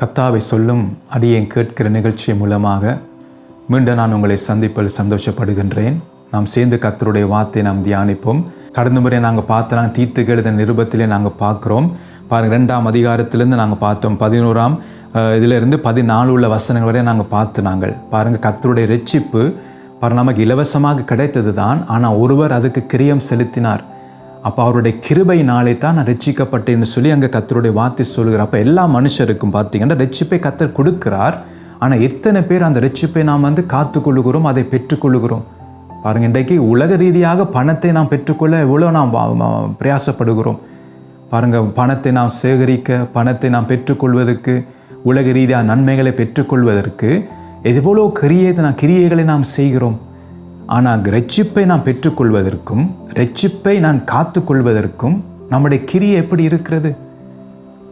கத்தாவை சொல்லும் அடியேன் கேட்கிற நிகழ்ச்சி மூலமாக மீண்டும் நான் உங்களை சந்திப்பில் சந்தோஷப்படுகின்றேன். நாம் சேர்ந்து கத்தருடைய வார்த்தை நாம் தியானிப்போம். கடந்த முறை நாங்கள் பார்த்தோம் தீத்து கெழுத நிருபத்திலே நாங்கள் பார்க்குறோம். பாருங்க ரெண்டாம் அதிகாரத்திலேருந்து நாங்கள் பார்த்தோம். பதினோராம் இதிலிருந்து பதினாலு உள்ள வசனங்கள் வரை நாங்கள் பார்த்து நாங்கள். பாருங்கள் கத்தருடைய ரட்சிப்பு பாரு நமக்கு இலவசமாக கிடைத்தது தான் ஆனால் ஒருவர் அதுக்கு கிரியம் செலுத்தினார். அப்போ அவருடைய கிருபையினாலே தான் நான் ரட்சிக்கப்பட்டேன்னு சொல்லி அங்கே கத்தருடைய வார்த்தை சொல்கிறார் அப்போ எல்லா மனுஷருக்கும் பார்த்தீங்கன்னா ரட்சிப்பை கத்தர் கொடுக்கிறார். ஆனால் எத்தனை பேர் அந்த ரட்சிப்பை நாம் வந்து காத்துக்கொள்ளுகிறோம் அதை பெற்றுக்கொள்ளுகிறோம். பாருங்க இன்றைக்கு உலக ரீதியாக பணத்தை நாம் பெற்றுக்கொள்ள எவ்வளோ நாம் பிரயாசப்படுகிறோம். பாருங்கள் பணத்தை நாம் சேகரிக்க பணத்தை நாம் பெற்றுக்கொள்வதற்கு உலக ரீதியாக நன்மைகளை பெற்றுக்கொள்வதற்கு எவ்வளோ கிரியை நான் கிரியைகளை நாம் செய்கிறோம். ஆனால் ரட்சிப்பை நாம் பெற்றுக்கொள்வதற்கும் ரட்சிப்பை நான் காத்துக்கொள்வதற்கும் நம்முடைய கிரியை எப்படி இருக்கிறது?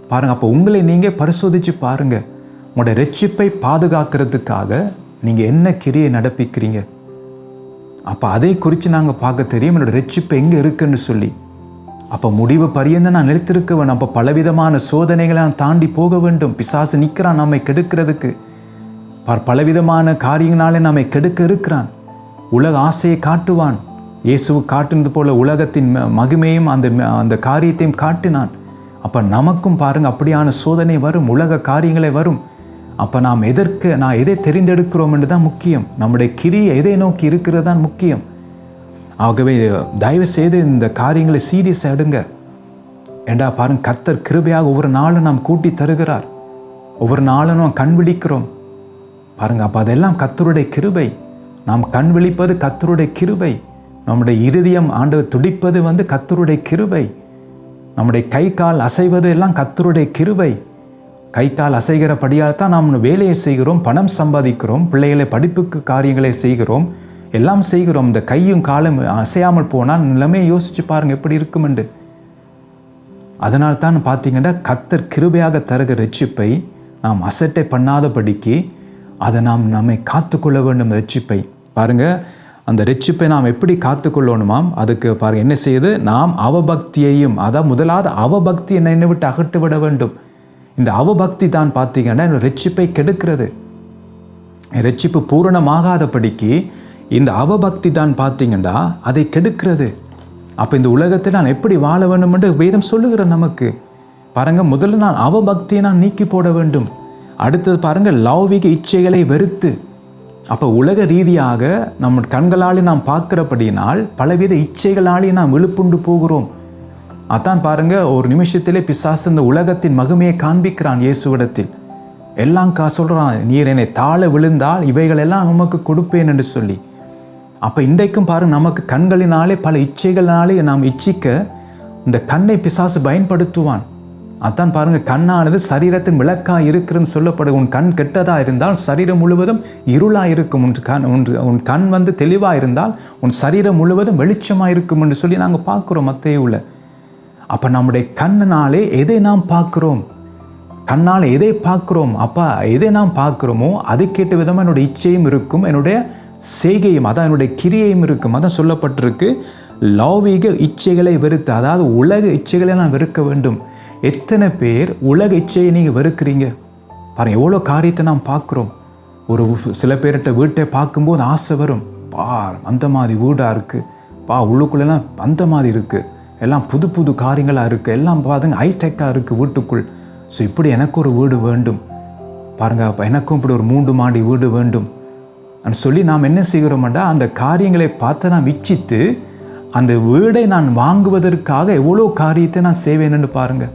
பாருங்கள் அப்போ உங்களை நீங்கள் பரிசோதித்து பாருங்கள் உங்களோட ரட்சிப்பை பாதுகாக்கிறதுக்காக நீங்கள் என்ன கிரியை நடப்பிக்கிறீங்க? அப்போ அதை குறித்து நாங்கள் பார்க்க தெரியும். என்னோட ரட்சிப்பு எங்கே இருக்குன்னு சொல்லி. அப்போ முடிவு பரியந்த நான் நிலைத்திருக்க அப்போ பலவிதமான சோதனைகளை நான் தாண்டி போக வேண்டும். பிசாசு நிற்கிறான் நம்மை கெடுக்கிறதுக்கு. பலவிதமான காரியங்களாலே நம்மை கெடுக்க இருக்கிறான். உலக ஆசையை காட்டுவான். இயேசு காட்டுனது போல உலகத்தின் ம- மகிமையும் அந்த அந்த காரியத்தையும் காட்டினான். அப்போ நமக்கும் பாருங்கள் அப்படியான சோதனை வரும் உலக காரியங்களை வரும். அப்போ நாம் எதற்கு நான் எதை தெரிந்தெடுக்கிறோம் என்று தான் முக்கியம். நம்முடைய கிரியை எதை நோக்கி இருக்கிறது தான் முக்கியம். ஆகவே தயவு செய்து இந்த காரியங்களை சீரியஸ் எடுங்க. ஏண்டா பாருங்க கத்தர் கிருபையாக ஒவ்வொரு நாளும் நாம் கூட்டி தருகிறார். ஒவ்வொரு நாளும் நாம் கண் விழிக்கிறோம். பாருங்க அப்போ அதெல்லாம் கத்தருடைய கிருபை. நாம் கண் விழிப்பது கத்தருடைய கிருபை. நம்முடைய இருதயம் ஆண்டவர் துடிப்பது வந்து கத்தருடைய கிருபை. நம்முடைய கை கால் அசைவது எல்லாம் கத்தருடைய கிருபை. கை கால் அசைகிறபடியால் தான் நாம் வேலையை செய்கிறோம் பணம் சம்பாதிக்கிறோம் பிள்ளைகளை படிப்புக்கு காரியங்களை செய்கிறோம் எல்லாம் செய்கிறோம். இந்த கையும் காலும் அசையாமல் போனால் நிலைமையை யோசிச்சு பாருங்க எப்படி இருக்குமெண்டு அதனால் தான் பார்த்தீங்கன்னா கத்தர் கிருபையாக தருகிற ரட்சிப்பை நாம் அசட்டை பண்ணாதபடிக்கு அதை நாம் நம்மை காத்துக்கொள்ள வேண்டும் ரட்சிப்பை. பாருங்கள் அந்த ரட்சிப்பை நாம் எப்படி காத்துக்கொள்ளணுமாம்? அதுக்கு பாருங்க என்ன செய்யுது? நாம் அவபக்தியையும் அதான் முதலாவது அவபக்தி என்னை விட்டு அகட்டு விட வேண்டும். இந்த அவபக்தி தான் பார்த்தீங்கன்னா என்னோட ரட்சிப்பை கெடுக்கிறது. ரட்சிப்பு பூரணமாகாதபடிக்கு இந்த அவபக்தி தான் பார்த்தீங்கன்னா அதை கெடுக்கிறது. அப்போ இந்த உலகத்தில் நான் எப்படி வாழ வேண்டும் என்று வேதம் சொல்லுகிறேன் நமக்கு. பாருங்க முதல்ல நான் அவபக்தியை நான் நீக்கி போட வேண்டும். அடுத்தது பாருங்கள் லௌவிக இச்சைகளை வெறுத்து அப்போ உலக ரீதியாக நம்ம கண்களாலே நாம் பார்க்கிறபடியினால் பலவித இச்சைகளாலே நாம் விழுப்புண்டு போகிறோம். அதான் பாருங்க ஒரு நிமிஷத்திலே பிசாசு இந்த உலகத்தின் மகிமையை காண்பிக்கிறான் இயேசுவிடத்தில். எல்லாம் கா சொல்கிறான் நீர் என்னை தாழ விழுந்தால் இவைகளெல்லாம் உமக்கு கொடுப்பேன் என்று சொல்லி. அப்போ இன்றைக்கும் பாருங்க நமக்கு கண்களினாலே பல இச்சைகளினாலே நாம் இச்சிக்க இந்த கண்ணை பிசாசு பயன்படுத்துவான். அதான் பாருங்க கண்ணானது சரீரத்தின் விளக்கா இருக்குன்னு சொல்லப்படும். உன் கண் கெட்டதா இருந்தால் சரீரம் முழுவதும் இருளா இருக்கும் உன் கண் ஒன்று உன் கண் வந்து தெளிவா இருந்தால் உன் சரீரம் முழுவதும் வெளிச்சமா இருக்கும் என்று சொல்லி நாங்கள் பார்க்குறோம் மத்தையுள்ள அப்போ நம்முடைய கண்ணினாலே எதை நாம் பார்க்கிறோம்? கண்ணால் எதை பார்க்கிறோம்? அப்பா எதை நாம் பார்க்கிறோமோ அதுக்கேற்ற விதமாக என்னுடைய இச்சையும் இருக்கும் என்னுடைய செய்கையும் அதான் என்னுடைய கிரியையும் இருக்கும். அதான் சொல்லப்பட்டிருக்கு லௌவீக இச்சைகளை வெறுத்து அதாவது உலக இச்சைகளை நான் வெறுக்க வேண்டும். எத்தனை பேர் உலக இச்சையை நீங்கள் வெறுக்கிறீங்க? பாருங்கள் எவ்வளோ காரியத்தை நாம் பார்க்குறோம். ஒரு சில பேர்கிட்ட வீட்டை பார்க்கும்போது ஆசை வரும். பா அந்த மாதிரி வீடாக இருக்குது பா உள்ளுக்குள்ளெல்லாம் அந்த மாதிரி இருக்குது எல்லாம் புது புது காரியங்களாக இருக்குது எல்லாம் பாருங்க ஹைடெக்காக இருக்குது வீட்டுக்குள். ஸோ இப்படி எனக்கு ஒரு வீடு வேண்டும். பாருங்க அப்போ எனக்கும் இப்படி ஒரு மூன்று மாடி வீடு வேண்டும். அப்படின்னு சொல்லி நாம் என்ன செய்கிறோம்டா அந்த காரியங்களை பார்த்து நான் விச்சித்து அந்த வீடை நான் வாங்குவதற்காக எவ்வளோ காரியத்தை நான் செய்வேன்னு பாருங்கள்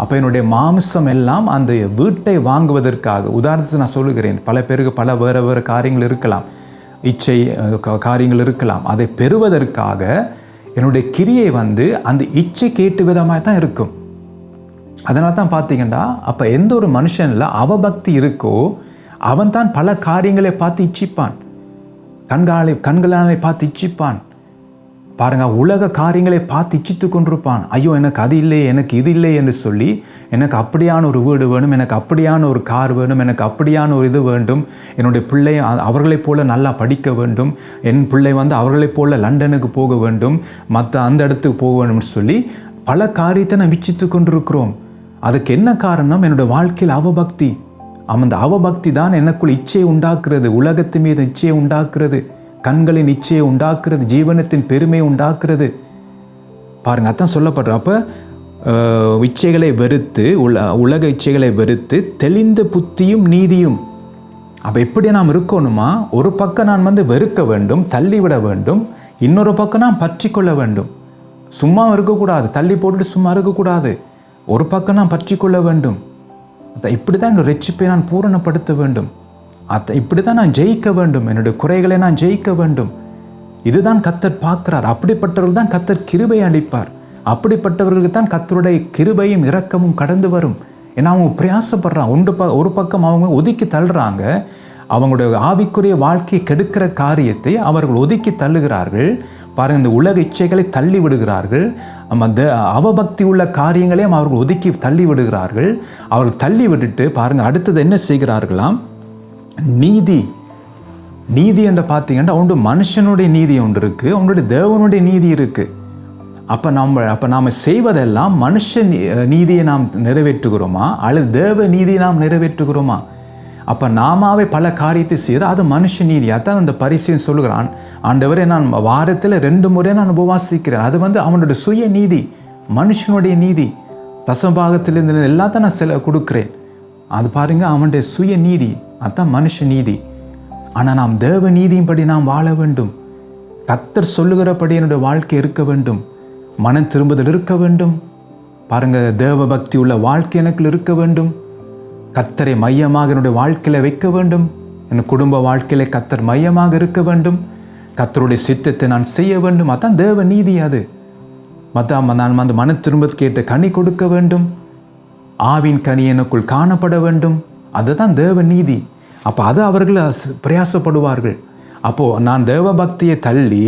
அப்போ என்னுடைய மாமிசம் எல்லாம் அந்த வீட்டை வாங்குவதற்காக. உதாரணத்துக்கு நான் சொல்லுகிறேன் பல பேருக்கு பல வேறு வேறு காரியங்கள் இருக்கலாம். இச்சை காரியங்கள் இருக்கலாம். அதை பெறுவதற்காக என்னுடைய கிரியை வந்து அந்த இச்சை கேட்டு விதமாக தான் இருக்கும். அதனால தான் பார்த்தீங்கன்னா அப்போ எந்த ஒரு மனுஷனில் அவபக்தி இருக்கோ அவன் தான் பல காரியங்களை பார்த்து இச்சிப்பான். கண்காலை கண்களாலே பார்த்து இச்சிப்பான். பாருங்க உலக காரியங்களை பார்த்து இச்சித்து கொண்டிருப்பான். ஐயோ எனக்கு அது இல்லை எனக்கு இது இல்லை என்று சொல்லி எனக்கு அப்படியான ஒரு வீடு வேணும் எனக்கு அப்படியான ஒரு கார் வேணும் எனக்கு அப்படியான ஒரு இது வேண்டும். என்னுடைய பிள்ளை அவர்களைப் போல நல்லா படிக்க வேண்டும். என் பிள்ளை வந்து அவர்களைப் போல லண்டனுக்கு போக வேண்டும். மற்ற அந்த இடத்துக்கு போக வேண்டும்னு சொல்லி பல காரியத்தை நான் விச்சித்து கொண்டிருக்கிறோம். அதுக்கு என்ன காரணம்? என்னோட வாழ்க்கையில் அவபக்தி. அந்த அவபக்தி தான் எனக்குள் இச்சையை உண்டாக்குறது உலகத்து மீது இச்சையை உண்டாக்குறது. கண்களின் இச்சையை உண்டாக்குறது ஜீவனத்தின் பெருமையை உண்டாக்குறது. பாருங்க அதான் சொல்லப்படுற அப்போ இச்சைகளை வெறுத்து உல உலக இச்சைகளை வெறுத்து தெளிந்த புத்தியும் நீதியும். அப்போ எப்படி நாம் இருக்கணுமா? ஒரு பக்கம் நான் வந்து வெறுக்க வேண்டும் தள்ளிவிட வேண்டும். இன்னொரு பக்கம் நான் பற்றி கொள்ள வேண்டும். சும்மா இருக்கக்கூடாது. தள்ளி போட்டுட்டு சும்மா இருக்கக்கூடாது. ஒரு பக்கம் நான் பற்றி கொள்ள வேண்டும். இப்படி தான் என்னோட ரெச்சிப்பை நான் பூரணப்படுத்த வேண்டும். அத்தை இப்படி தான் நான் ஜெயிக்க வேண்டும். என்னுடைய குறைகளை நான் ஜெயிக்க வேண்டும். இதுதான் கத்தர் பார்க்கிறார். அப்படிப்பட்டவர்கள் தான் கத்தர் கிருபை அளிப்பார். அப்படிப்பட்டவர்களுக்கு தான் கத்தருடைய கிருபையும் இரக்கமும் கடந்து வரும். ஏன்னா அவங்க பிரயாசப்படுறான் ஒன்று ப ஒரு பக்கம் அவங்க ஒதுக்கி தள்ளுறாங்க. அவங்களுடைய ஆவிக்குரிய வாழ்க்கையை கெடுக்கிற காரியத்தை அவர்கள் ஒதுக்கி தள்ளுகிறார்கள். பாருங்க இந்த உலக இச்சைகளை தள்ளி விடுகிறார்கள். அந்த அவபக்தி உள்ள காரியங்களையும் அவர்கள் ஒதுக்கி தள்ளி விடுகிறார்கள். அவர்கள் தள்ளி விட்டுட்டு பாருங்கள் அடுத்தது என்ன செய்கிறார்களாம்? நீதி. நீதி என்று பார்த்தீங்கன்னா ஒன்று மனுஷனுடைய நீதி ஒன்று இருக்குது அவனுடைய தேவனுடைய நீதி இருக்குது அப்போ நம்ம அப்போ நாம் செய்வதெல்லாம் மனுஷ நீதியை நாம் நிறைவேற்றுகிறோமா? அல்லது தேவ நீதியை நாம் நிறைவேற்றுகிறோமா? அப்போ நாமாவே பல காரியத்தை செய்து அது மனுஷ நீதி. அதான் அந்த பரிசையும் சொல்லுகிறான் ஆண்டவரே நான் வாரத்தில் ரெண்டு முறை நான் உபவாசிக்கிறேன். அது வந்து அவனுடைய சுய நீதி மனுஷனுடைய நீதி. தசபாகத்திலிருந்து எல்லாத்தையும் நான் செல கொடுக்குறேன். அது பாருங்க அவனுடைய சுய நீதி. அதுதான் மனுஷ நீதி. ஆனால் நாம் தேவ நீதியின்படி நாம் வாழ வேண்டும். கத்தர் சொல்லுகிறபடி என்னுடைய வாழ்க்கை இருக்க வேண்டும். மனம் திரும்புதல் இருக்க வேண்டும். பாருங்க தேவ பக்தி உள்ள வாழ்க்கை எனக்கு இருக்க வேண்டும். கத்தரை மையமாக என்னுடைய வாழ்க்கையில் வைக்க வேண்டும். என் குடும்ப வாழ்க்கையில் கத்தர் மையமாக இருக்க வேண்டும். கத்தருடைய சித்தத்தை நான் செய்ய வேண்டும். அதான் தேவ நீதி அது. மற்ற நான் அந்த மன திரும்ப கேட்டு கனி கொடுக்க வேண்டும். ஆவின் கனி எனக்குள் காணப்பட வேண்டும். அதுதான் தேவ நீதி. அப்போ அது அவர்கள் பிரயாசப்படுவார்கள். அப்போது நான் தேவ பக்தியை தள்ளி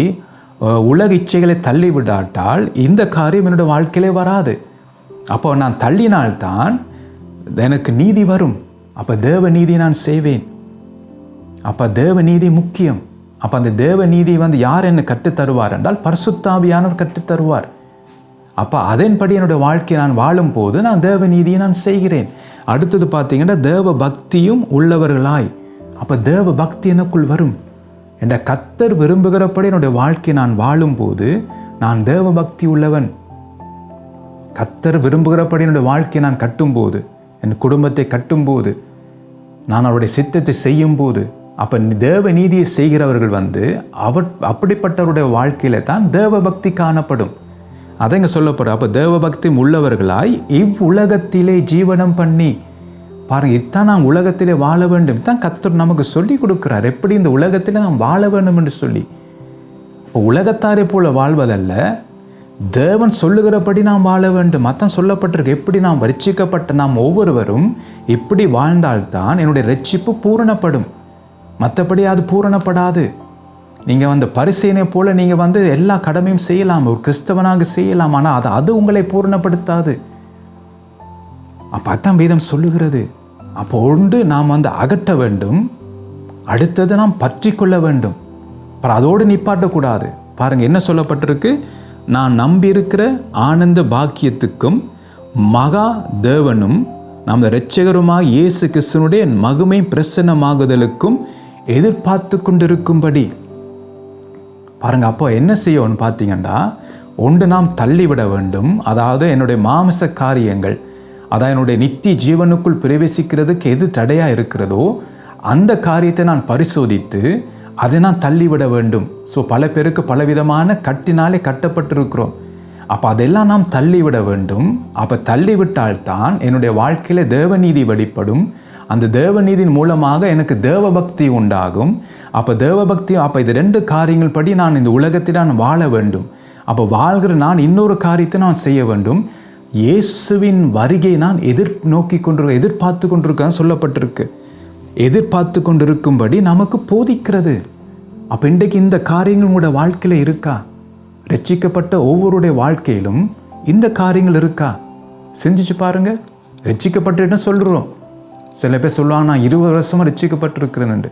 உலக இச்சைகளை தள்ளி விடாட்டால் இந்த காரியம் என்னோட வாழ்க்கையிலே வராது. அப்போ நான் தள்ளினால்தான் எனக்கு நீதி வரும். அப்போ தேவ நீதி நான் செய்வேன். அப்போ தேவ நீதி முக்கியம். அப்போ அந்த தேவ நீதி வந்து யார் என்ன கற்றுத்தருவார் என்றால் பரிசுத்தாவியானவர் கற்றுத்தருவார். அப்போ அதன்படி என்னுடைய வாழ்க்கையை நான் வாழும் போது நான் தேவ நீதியை நான் செய்கிறேன். அடுத்தது பார்த்தீங்கன்னா தேவ பக்தியும் உள்ளவர்களாய். அப்போ தேவ பக்தி எனக்குள் வரும். என்ற கத்தர் விரும்புகிறபடி என்னுடைய வாழ்க்கையை நான் வாழும்போது நான் தேவ பக்தி உள்ளவன். கத்தர் விரும்புகிறபடி என்னுடைய வாழ்க்கையை நான் கட்டும்போது என் குடும்பத்தை கட்டும்போது நான் அவருடைய சித்தத்தை செய்யும்போது அப்போ தேவ நீதியை செய்கிறவர்கள் வந்து அவர் அப்படிப்பட்டவருடைய வாழ்க்கையில் தான் தேவ பக்தி காணப்படும். அதை இங்கே சொல்லப்படுற அப்போ தேவ பக்தி உள்ளவர்களாய் இவ்வுலகத்திலே ஜீவனம் பண்ணி பாருங்கள் இத்தான் நாம் உலகத்திலே வாழ வேண்டும். தான் கத்தர் நமக்கு சொல்லி கொடுக்குறார். எப்படி இந்த உலகத்தில் நாம் வாழ வேண்டும் என்று சொல்லி. இப்போ உலகத்தாரை போல வாழ்வதல்ல. தேவன் சொல்லுகிறபடி நாம் வாழ வேண்டும். அதான் சொல்லப்பட்டிருக்கு. எப்படி நாம் ரட்சிக்கப்பட்ட நாம் ஒவ்வொருவரும் இப்படி வாழ்ந்தால்தான் என்னுடைய ரட்சிப்பு பூரணப்படும். மற்றபடி அது பூரணப்படாது. நீங்கள் வந்து பரிசேனை போல் நீங்கள் வந்து எல்லா கடமையும் செய்யலாம் ஒரு கிறிஸ்தவனாக செய்யலாம் ஆனால் அது அது உங்களை பூரணப்படுத்தாது. அப்போ அதான் வேதம் சொல்லுகிறது. அப்போ ஒன்று நாம் வந்து அகற்ற வேண்டும் அடுத்தது நாம் பற்றி கொள்ள வேண்டும். அப்புறம் அதோடு நிப்பாட்டக்கூடாது. பாருங்கள் என்ன சொல்லப்பட்டிருக்கு? நான் நம்பியிருக்கிற ஆனந்த பாக்கியத்துக்கும் மகா தேவனும் நமது இரட்சகருமாக இயேசு கிறிஸ்தனுடைய மகுமை பிரசன்னமாகுதலுக்கும் எதிர்பார்த்து கொண்டிருக்கும்படி பாருங்கள் அப்போ என்ன செய்யணும்னு பார்த்தீங்கன்னா ஒன்று நாம் தள்ளிவிட வேண்டும். அதாவது என்னுடைய மாமிச காரியங்கள் அதான் என்னுடைய நித்திய ஜீவனுக்குள் பிரவேசிக்கிறதுக்கு எது தடையாக இருக்கிறதோ அந்த காரியத்தை நான் பரிசோதித்து அதை நான் தள்ளிவிட வேண்டும். ஸோ பல பேருக்கு பலவிதமான கட்டினாலே கட்டப்பட்டிருக்கிறோம். அப்போ அதெல்லாம் நாம் தள்ளிவிட வேண்டும். அப்போ தள்ளிவிட்டால்தான் என்னுடைய வாழ்க்கையில் தேவநீதி வெளிப்படும். அந்த தேவநீதியின் மூலமாக எனக்கு தேவபக்தி உண்டாகும். அப்போ தேவபக்தி அப்போ இது ரெண்டு காரியங்கள் படி நான் இந்த உலகத்தில் நான் வாழ வேண்டும். அப்போ வாழ்கிற நான் இன்னொரு காரியத்தை நான் செய்ய வேண்டும். இயேசுவின் வருகை நான் எதிர் நோக்கி கொண்டிருக்க எதிர்பார்த்து கொண்டிருக்கேன் சொல்லப்பட்டிருக்கு. எதிர்பார்த்து கொண்டிருக்கும்படி நமக்கு போதிக்கிறது. அப்போ இன்றைக்கு இந்த காரியங்கள் உங்களோட வாழ்க்கையில் இருக்கா? ரட்சிக்கப்பட்ட ஒவ்வொருடைய வாழ்க்கையிலும் இந்த காரியங்கள் இருக்கா? சிந்திச்சு பாருங்கள் ரட்சிக்கப்பட்டு சொல்கிறோம் சில பேர் சொல்லுவாங்க நான் இருபது வருஷமாக ரட்சிக்கப்பட்டிருக்கிறேன்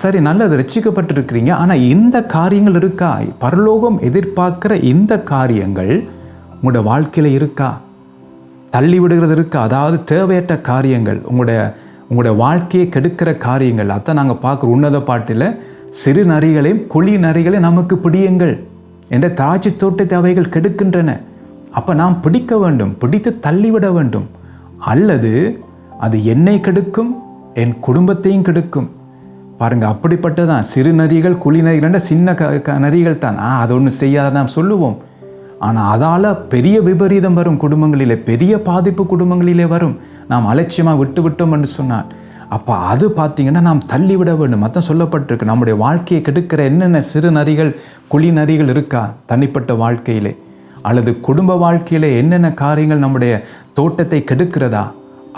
சரி நல்லது ரசிக்கப்பட்டிருக்கிறீங்க. ஆனால் இந்த காரியங்கள் இருக்கா? பரலோகம் எதிர்பார்க்குற இந்த காரியங்கள் உங்களோட வாழ்க்கையில் இருக்கா? தள்ளி விடுகிறது இருக்கா? அதாவது தேவையற்ற காரியங்கள் உங்களுடைய உங்களுடைய வாழ்க்கையை கெடுக்கிற காரியங்கள் அதான் நாங்கள் பார்க்குற உன்னத பாட்டில் சிறு நரிகளையும் குழி நரிகளையும் நமக்கு பிடியுங்கள். என்ற திராட்சை தோட்டத்தை அவைகள் கெடுக்கின்றன. அப்போ நாம் பிடிக்க வேண்டும் பிடித்து தள்ளிவிட வேண்டும். அல்லது அது என்னை கெடுக்கும் என் குடும்பத்தையும் கெடுக்கும். பாருங்கள் அப்படிப்பட்டதான் சிறு நரிகள் குழி நரிகள் சின்ன க க- நரிகள் தான். ஆ அது ஒன்றும் செய்யாத நாம் சொல்லுவோம். ஆனால் அதால் பெரிய விபரீதம் வரும் குடும்பங்களிலே பெரிய பாதிப்பு குடும்பங்களிலே வரும். நாம் அலட்சியமாக விட்டு விட்டோம் என்று சொன்னான் அப்போ அது பார்த்தீங்கன்னா நாம் தள்ளிவிட வேண்டும். மொத்தம் சொல்லப்பட்டிருக்கு. நம்முடைய வாழ்க்கையை கெடுக்கிற என்னென்ன சிறு நரிகள் குழி நரிகள் இருக்கா? தனிப்பட்ட வாழ்க்கையிலே. அல்லது குடும்ப வாழ்க்கையிலே என்னென்ன காரியங்கள் நம்முடைய தோட்டத்தை கெடுக்கிறதா?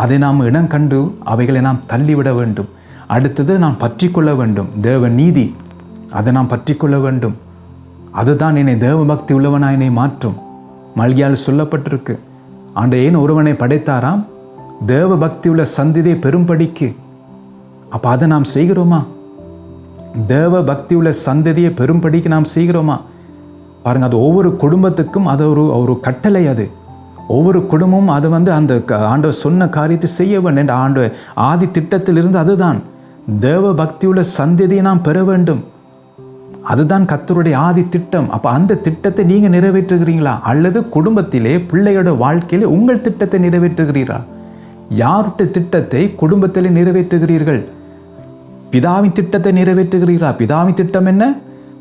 அதை நாம் இனம் கண்டு அவைகளை நாம் தள்ளிவிட வேண்டும். அடுத்தது நாம் பற்றி கொள்ள வேண்டும். தேவ நீதி அதை நாம் பற்றி கொள்ள வேண்டும். அதுதான் என்னை தேவ பக்தி உள்ளவனா என்னை மாற்றும். மல்கியால் சொல்லப்பட்டிருக்கு ஆண்ட ஏன் ஒருவனை படைத்தாராம் தேவ பக்தி உள்ள சந்திதை பெரும்படிக்கு அப்போ அதை நாம் செய்கிறோமா? தேவ பக்தி உள்ள சந்ததியை பெரும்படிக்கு நாம் செய்கிறோமா? பாருங்க அது ஒவ்வொரு குடும்பத்துக்கும் அது ஒரு ஒரு கட்டளை அது. ஒவ்வொரு குடும்பமும் அது வந்து அந்த க- ஆண்டவர் சொன்ன காரியத்தை செய்ய வேண்டும் என்ற ஆண்டு ஆதி திட்டத்திலிருந்து அதுதான். தேவ பக்தியுள்ள சந்ததியை நாம் பெற வேண்டும். அதுதான் கத்தருடைய ஆதி திட்டம். அப்போ அந்த திட்டத்தை நீங்கள் நிறைவேற்றுகிறீங்களா? அல்லது குடும்பத்திலே பிள்ளையோட வாழ்க்கையிலே உங்கள் திட்டத்தை நிறைவேற்றுகிறீர்களா யாருடைய திட்டத்தை குடும்பத்திலே நிறைவேற்றுகிறீர்கள்? பிதாவின் திட்டத்தை நிறைவேற்றுகிறீர்களா பிதாவின் திட்டம் என்ன?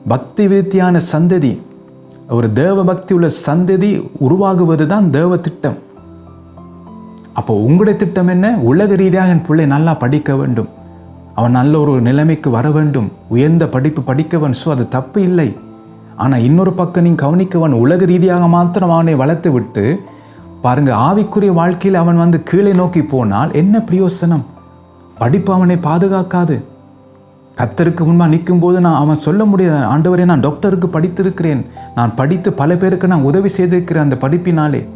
பக்தி விருத்தியான சந்ததி. ஒரு தேவ பக்தி உள்ள சந்ததி உருவாகுவது தான் தேவ திட்டம் அப்போ உங்களுடைய திட்டம் என்ன? உலக ரீதியாக என் பிள்ளை நல்லா படிக்க வேண்டும். அவன் நல்ல ஒரு நிலைமைக்கு வர வேண்டும். உயர்ந்த படிப்பு படிக்கவன் ஸோ அது தப்பு இல்லை. ஆனால் இன்னொரு பக்கம் நீ கவனிக்கவன் உலக ரீதியாக மாத்திரம் அவனை வளர்த்து விட்டு பாருங்க ஆவிக்குரிய வாழ்க்கையில் அவன் வந்து கீழே நோக்கி போனால் என்ன பிரயோசனம்? படிப்பு அவனை பாதுகாக்காது. கத்தருக்கு முன்பாக நிற்கும் போது நான் அவன் சொல்ல முடியாது ஆண்டவரே நான் டாக்டருக்கு படித்திருக்கிறேன். நான் படித்து பல பேருக்கு நான் உதவி செய்திருக்கிறேன் அந்த படிப்பினாலே.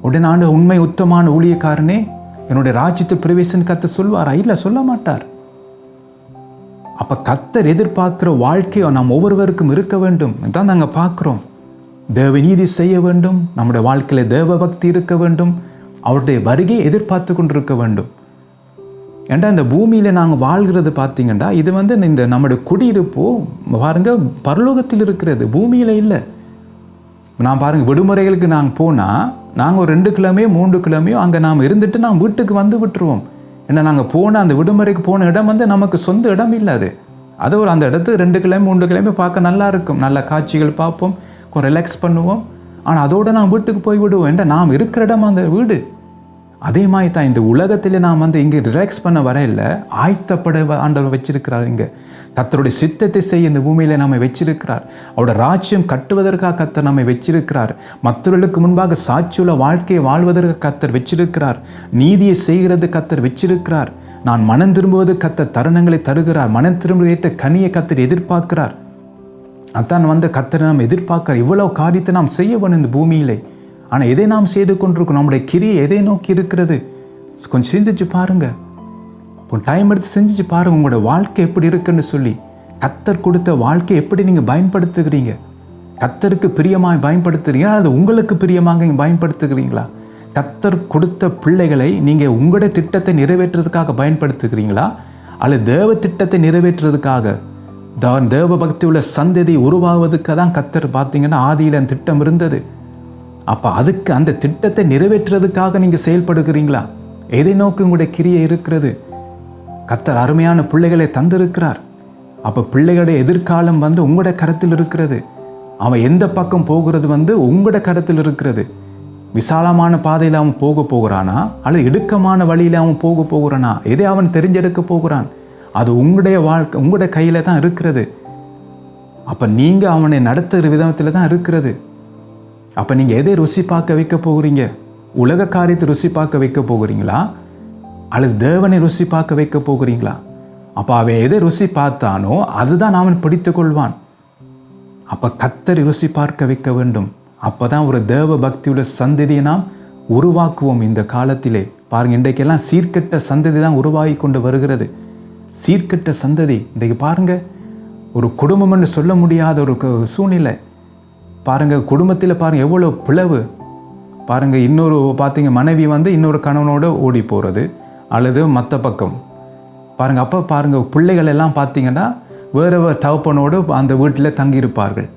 உடனே ஆண்டு உண்மை உத்தமான ஊழியக்காரனே என்னுடைய ராஜ்யத்து பிரவேசன் கத்த சொல்வார்? இல்லை சொல்ல மாட்டார். அப்போ கத்தர் எதிர்பார்க்குற வாழ்க்கையை நாம் ஒவ்வொருவருக்கும் இருக்க வேண்டும். தான் நாங்கள் பார்க்குறோம். தேவ நீதி செய்ய வேண்டும். நம்முடைய வாழ்க்கையில் தேவ பக்தி இருக்க வேண்டும். அவருடைய வருகையை எதிர்பார்த்து கொண்டிருக்க வேண்டும். ஏன்டா இந்த பூமியில் நாங்கள் வாழ்கிறது பார்த்தீங்கன்னா இது வந்து இந்த நம்முடைய குடியிருப்போ பாருங்க பரலோகத்தில் இருக்கிறது. பூமியில் இல்லை. நான் பாருங்கள் விடுமுறைகளுக்கு நாங்கள் போனால் நாங்கள் ஒரு ரெண்டு கிழமையோ மூன்று கிழமையோ அங்கே நாம் இருந்துட்டு நாம் வீட்டுக்கு வந்து விட்டுருவோம். ஏன்னா நாங்கள் போன அந்த விடுமுறைக்கு போன இடம் வந்து நமக்கு சொந்த இடம் இல்லை அது. அது ஒரு அந்த இடத்து ரெண்டு கிழமை மூன்று கிழமை பார்க்க நல்லா இருக்கும். நல்ல காட்சிகள் பார்ப்போம் ரிலாக்ஸ் பண்ணுவோம். ஆனால் அதோட நான் வீட்டுக்கு போய் விடுவோம். ஏன்டா நாம் இருக்கிற இடம் அந்த வீடு. அதே மாதிரி தான் இந்த உலகத்தில் நாம் வந்து இங்கே ரிலாக்ஸ் பண்ண வரையில ஆயத்தப்பட ஆண்டவர் வச்சிருக்கிறார் இங்கே. கத்தருடைய சித்தத்தை செய்ய இந்த பூமியில நம்மை வச்சிருக்கிறார். அவரோட ராஜ்யம் கட்டுவதற்காக கத்தர் நம்மை வச்சிருக்கிறார். மற்றவர்களுக்கு முன்பாக சாட்சியுள்ள வாழ்க்கையை வாழ்வதற்கு கத்தர் வச்சிருக்கிறார். நீதியை செய்கிறது கத்தர் வச்சிருக்கிறார். நான் மனம் திரும்புவது கத்தர் தருணங்களை தருகிறார். மனம் திரும்புவது ஏற்ற கனியை கத்தர் எதிர்பார்க்கிறார். அதான் வந்து கத்தரை நாம் எதிர்பார்க்கிறார் இவ்வளோ காரியத்தை நாம் செய்ய வேணும் இந்த பூமியிலே. ஆனால் எதை நாம் செய்து கொண்டிருக்கோம் நம்முடைய கிரியை எதை நோக்கி இருக்கிறது? கொஞ்சம் சிந்திச்சு பாருங்க. இப்போ டைம் எடுத்து செஞ்சு பாருங்க. உங்களோட வாழ்க்கை எப்படி இருக்குன்னு சொல்லி. கத்தர் கொடுத்த வாழ்க்கையை எப்படி நீங்கள் பயன்படுத்துகிறீங்க? கத்தருக்கு பிரியமாக பயன்படுத்துகிறீங்களா? அல்லது உங்களுக்கு பிரியமாக நீங்கள் பயன்படுத்துகிறீங்களா? கத்தர் கொடுத்த பிள்ளைகளை நீங்கள் உங்களோட திட்டத்தை நிறைவேற்றுறதுக்காக பயன்படுத்துகிறீங்களா? அல்லது தேவ திட்டத்தை நிறைவேற்றுறதுக்காக? த- தேவ பக்தி உள்ள சந்ததி உருவாவதுக்கு தான் கத்தர் பார்த்தீங்கன்னா ஆதியில் அந்த திட்டம் இருந்தது. அப்போ அதுக்கு அந்த திட்டத்தை நிறைவேற்றுறதுக்காக நீங்கள் செயல்படுகிறீங்களா? எதை நோக்கி உங்களுடைய கிரியை இருக்கிறது? கத்தர் அருமையான பிள்ளைகளை தந்திருக்கிறார். அப்போ பிள்ளைகளுடைய எதிர்காலம் வந்து உங்களோட கரத்தில் இருக்கிறது. அவன் எந்த பக்கம் போகிறது வந்து உங்களோட கரத்தில் இருக்கிறது. விசாலமான பாதையில் அவன் போக போகிறானா? அல்லது இடுக்கமான வழியில் அவன் போக போகிறானா? எதை அவன் தெரிஞ்செடுக்க போகிறான்? அது உங்களுடைய வாழ்க்கை உங்களுடைய கையில் தான் இருக்கிறது. அப்போ நீங்கள் அவனை நடத்துகிற விதத்தில் தான் இருக்கிறது. அப்போ நீங்கள் எதை ருசி பார்க்க வைக்க போகிறீங்க? உலக காரியத்தை ருசி பார்க்க வைக்க போகிறீங்களா? அல்லது தேவனை ருசி பார்க்க வைக்க போகிறீங்களா? அப்போ அவன் எதை ருசி பார்த்தானோ அதுதான் அவன் பிடித்து கொள்வான். அப்போ கத்தரி ருசி பார்க்க வைக்க வேண்டும். அப்போ தான் ஒரு தேவ பக்தியுள்ள சந்ததியை நாம் உருவாக்குவோம் இந்த காலத்திலே. பாருங்க இன்றைக்கெல்லாம் சீர்கெட்ட சந்ததி தான் உருவாகி கொண்டு வருகிறது. சீர்கட்ட சந்ததி. இன்றைக்கு பாருங்க ஒரு குடும்பம்னு சொல்ல முடியாத ஒரு சூழ்நிலை. பாருங்கள் குடும்பத்தில் பாருங்கள் எவ்வளோ பிளவு. பாருங்கள் இன்னொரு பார்த்தீங்க மனைவி வந்து இன்னொரு கணவனோட ஓடி போகிறது அல்லது மற்ற பக்கம். பாருங்கள் அப்போ பாருங்கள் பிள்ளைகள் எல்லாம் பார்த்தீங்கன்னா வேறு வேறு தகப்பனோடு அந்த வீட்டில் தங்கியிருப்பார்கள்.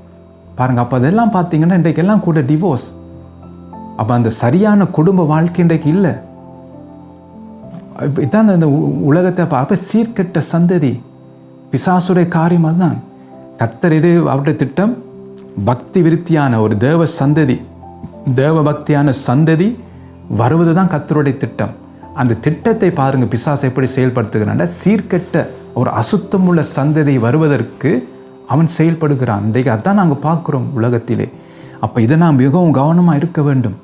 பாருங்கள் அப்போ அதெல்லாம் பார்த்தீங்கன்னா இன்றைக்கெல்லாம் கூட டிவோர்ஸ் அப்போ அந்த சரியான குடும்ப வாழ்க்கை இன்றைக்கு இல்லை. இப்போ இதான் இந்த உ- உலகத்தை அப்போ சீர்கெட்ட சந்ததி. பிசாசுடைய காரியம் அதுதான். கத்தர் இது அவருடைய திட்டம். பக்தி விருத்தியான ஒரு தேவ சந்ததி தேவ பக்தியான சந்ததி வருவது தான் கத்தருடைய திட்டம். அந்த திட்டத்தை பாருங்கள் பிசாஸ் எப்படி செயல்படுத்துகிறான் சீர்கெட்ட ஒரு அசுத்தமுள்ள சந்ததி வருவதற்கு அவன் செயல்படுகிறான். இன்றைக்கு அதான் நாங்கள் பார்க்குறோம் உலகத்திலே. அப்போ இதை நாம் மிகவும் கவனமாக இருக்க வேண்டும்.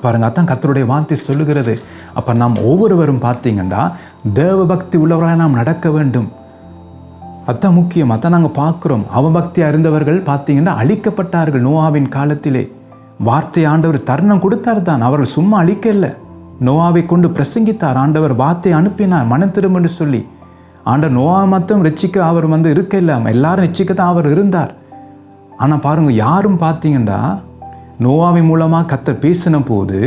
பாருங்கள் அதான் கத்தருடைய வார்த்தை சொல்லுகிறது. அப்போ நாம் ஒவ்வொருவரும் பார்த்தீங்கன்னா தேவ பக்தி உள்ளவர்களாக நாம் நடக்க வேண்டும். அதான் முக்கியம். அதான் நாங்கள் பார்க்குறோம். அவபக்தி அறிந்தவர்கள் பார்த்தீங்கன்னா அழிக்கப்பட்டார்கள் நோவாவின் காலத்திலே. வார்த்தை ஆண்டவர் தருணம் கொடுத்தார் தான். அவர்கள் சும்மா அழிக்கல. நோவாவை கொண்டு பிரசங்கித்தார். ஆண்டவர் வார்த்தை அனுப்பினார். மனம் திரும்பன்னு சொல்லி. ஆண்டவர் நோவா மட்டும் ரட்சிக்க அவர் வந்து இருக்க இல்லை எல்லாரும் ரட்சிக்க தான் அவர் இருந்தார். ஆனால் பாருங்க யாரும் பார்த்தீங்கன்னா நோவாவின் மூலமாக கத்தர் பேசின போது